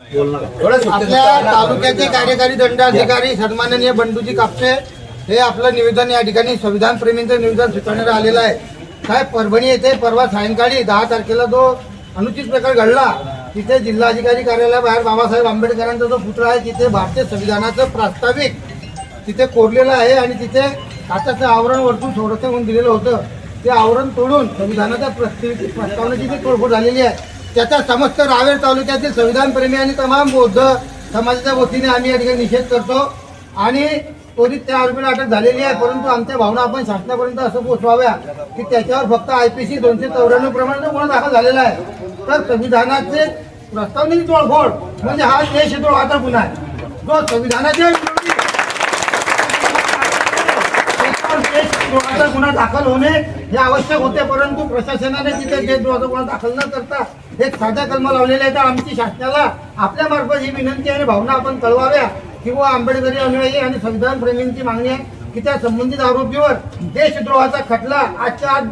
आपल्या तालुक्याचे कार्यकारी दंडाधिकारी सन्माननीय बंडूजी कापसे हे आपलं निवेदन या ठिकाणी संविधान प्रेमींचं निवेदन स्वीकारण्यात आलेलं आहे. साहेब परभणी येथे परवा सायंकाळी दहा तारखेला जो अनुचित प्रकार घडला तिथे जिल्हाधिकारी कार्यालयाबाहेर बाबासाहेब आंबेडकरांचा जो पुतळा आहे तिथे भारतीय संविधानाचं प्रास्ताविक तिथे कोरलेलं आहे आणि तिथे काचाचं आवरण वरतून संरक्षण म्हणून दिलेलं होतं. ते आवरण तोडून संविधानाच्या प्रस्तावनेची जी तोडफोड झालेली आहे त्याचा समस्त रावेर तालुक्यातील संविधान प्रेमी आणि तमाम बौद्ध समाजाच्या वतीने आम्ही या ठिकाणी निषेध करतो. आणि त्वरित त्या आरोपीला अटक झालेली आहे परंतु आमच्या भावना आपण शासनापर्यंत असं पोहोचवाव्या की त्याच्यावर फक्त आय पी सी दोनशे चौऱ्याण्णव प्रमाणे गुन्हा दाखल झालेला आहे. तर संविधानाचे प्रस्तावनेची तोडफोड म्हणजे हा देशद्रोहाचा गुन्हा आहे. जो संविधानाच्या गुन्हा दाखल होणे हे आवश्यक होते परंतु प्रशासनाने तिथे देशद्रोहाचा गुन्हा दाखल न करता एक साधा कलम लावलेला आहेत. तर आमची शासनाला आपल्या मार्फत ही विनंती आणि भावना आपण कळवाव्या. किंवा आंबेडकरी अनुयायी आणि संविधान प्रेमींची मागणी आहे की त्या संबंधित आरोपीवर देशद्रोहाचा खटला आजच्या आज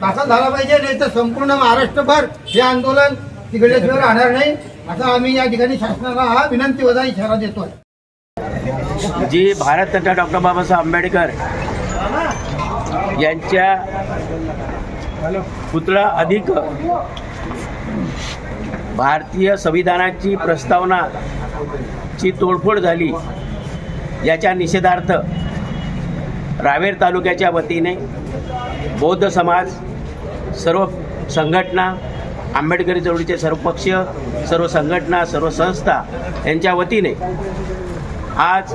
दाखल झाला पाहिजे. नाही तर संपूर्ण महाराष्ट्रभर हे आंदोलन तिकडल्याशिवाय राहणार नाही. असं आम्ही या ठिकाणी शासनाला हा विनंती वजा इशारा देतोय. जी भारतरत्न डॉक्टर बाबासाहेब आंबेडकर यांच्या पुतळा अधिक भारतीय संविधानाची प्रस्तावनाची तोडफोड झाली याच्या निषेधार्थ रावेर तालुक्याच्या वतीने बौद्ध समाज सर्व संघटना आंबेडकरी चळवळीचे सर्व पक्ष सर्व संघटना सर्व संस्था यांच्या वतीने आज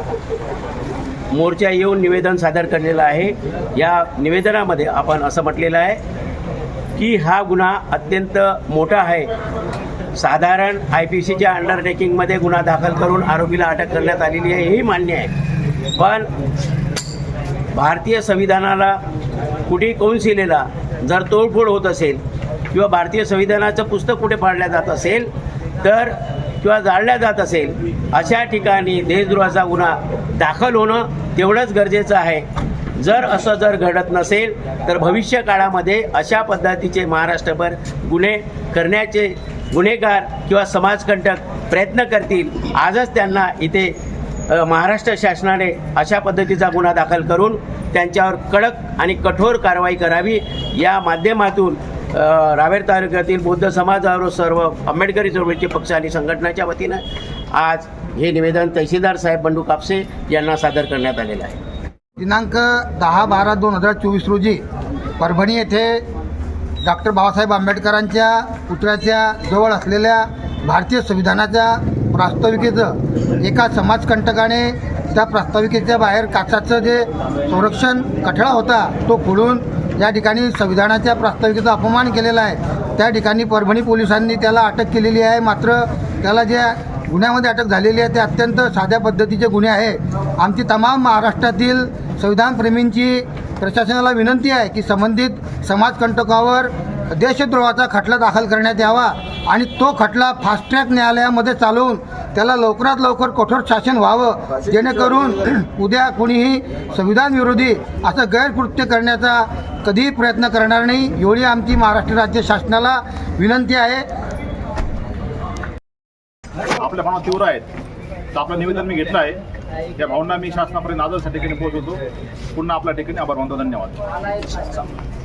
मोर्चा येऊन निवेदन सादर करलेलं आहे. या निवेदनामध्ये आपण असं म्हटलेलं आहे की हा गुन्हा अत्यंत मोठा आहे. साधारण आय पी सीच्या अंडरटेकिंगमध्ये गुन्हा दाखल करून आरोपीला अटक करण्यात आलेली आहे हेही मान्य आहे. पण भारतीय संविधानाला कुठे कौन्सिलेला जर तोडफोड होत असेल किंवा भारतीय संविधानाचं पुस्तक कुठे फाडल्या जात असेल तर किंवा जाळल्या जात असेल अशा ठिकाणी देशद्रोहाचा गुन्हा दाखल होणं तेवढंच गरजेचं आहे. जर असं जर घडत नसेल तर भविष्य काळामध्ये अशा पद्धतीचे महाराष्ट्रभर गुन्हे करण्याचे गुन्हेगार किंवा समाजकंटक प्रयत्न करतील. आजच त्यांना इथे महाराष्ट्र शासनाने अशा पद्धतीचा गुन्हा दाखल करून त्यांच्यावर कडक आणि कठोर कारवाई करावी. या माध्यमातून रावेर तालुक्यातील बौद्ध समाजावर सर्व आंबेडकरी चळवळीचे पक्ष आणि संघटनाच्या वतीनं आज हे निवेदन तहसीलदार साहेब बंडू कापसे यांना सादर करण्यात आलेलं आहे. दिनांक दहा बारा दोन हजार चोवीस रोजी परभणी येथे डॉक्टर बाबासाहेब आंबेडकरांच्या पुतळ्याच्या जवळ असलेल्या भारतीय संविधानाच्या प्रास्ताविकेचं एका समाजकंटकाने त्या प्रास्ताविकेच्या बाहेर काचाचं जे संरक्षण कठडा होता तो फोडून या ठिकाणी संविधानाच्या प्रास्ताविकेचा अपमान केलेला आहे. त्या ठिकाणी परभणी पोलिसांनी त्याला अटक केलेली आहे. मात्र त्याला जे गुन्ह्यामध्ये अटक झालेली आहे. ते अत्यंत साध्या पद्धतीचे गुन्हे आहे. आमची तमाम महाराष्ट्रातील संविधानप्रेमींची प्रशासनाला विनंती आहे की संबंधित समाजकंटकावर देशद्रोहाचा खटला दाखल करण्यात यावा आणि तो खटला फास्ट ट्रॅक न्यायालयामध्ये चालवून त्याला लवकरात लवकर कठोर शासन व्हावं. जेणेकरून उद्या कोणीही संविधान विरोधी असं गैरकृत्य करण्याचा कधीही प्रयत्न करणार नाही. एवढी आमची महाराष्ट्र राज्य शासनाला विनंती आहे. आपल्या भावना तीव्र आहेत. तर आपलं निवेदन मी घेतलं आहे. या भावना मी शासनापर्यंत आजच ठिकाणी पोहोचवतो. पुन्हा आपल्या ठिकाणी आभार मानतो. धन्यवाद.